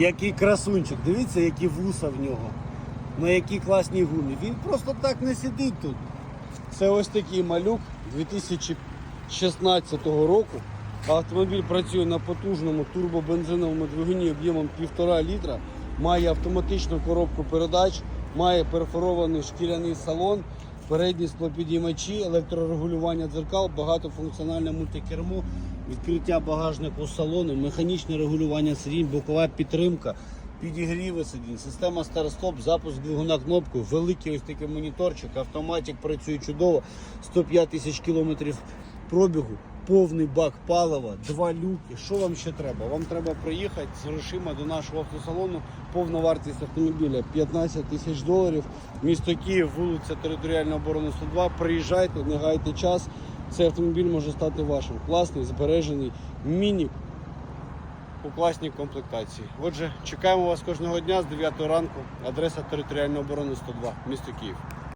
Який красунчик, дивіться, які вуса в нього. На якій класній гумі. Він просто так не сидить тут. Це ось такий малюк 2016 року. Автомобіль працює на потужному турбобензиновому двигуні об'ємом 1,5 літра, має автоматичну коробку передач, має перфорований шкіряний салон, передні склопідіймачі, електрорегулювання дзеркал, багатофункціональне мультикермо, відкриття багажнику салону, механічне регулювання сидінь, бокова підтримка, підігріви сидінь, система старт-стоп, запуск двигуна кнопкою, великий ось такий моніторчик, автоматик працює чудово, 105 тисяч кілометрів пробігу, повний бак палива, два люки. Що вам ще треба? Вам треба приїхати з грошима до нашого автосалону. Повна вартість автомобіля 15 тисяч доларів. Місто Київ, вулиця Територіальної оборони 102. Приїжджайте, не гайте час. Цей автомобіль може стати вашим. Класний, збережений, міні у класній комплектації. Отже, чекаємо вас кожного дня з 9 ранку. Адреса Територіальної оборони 102, місто Київ.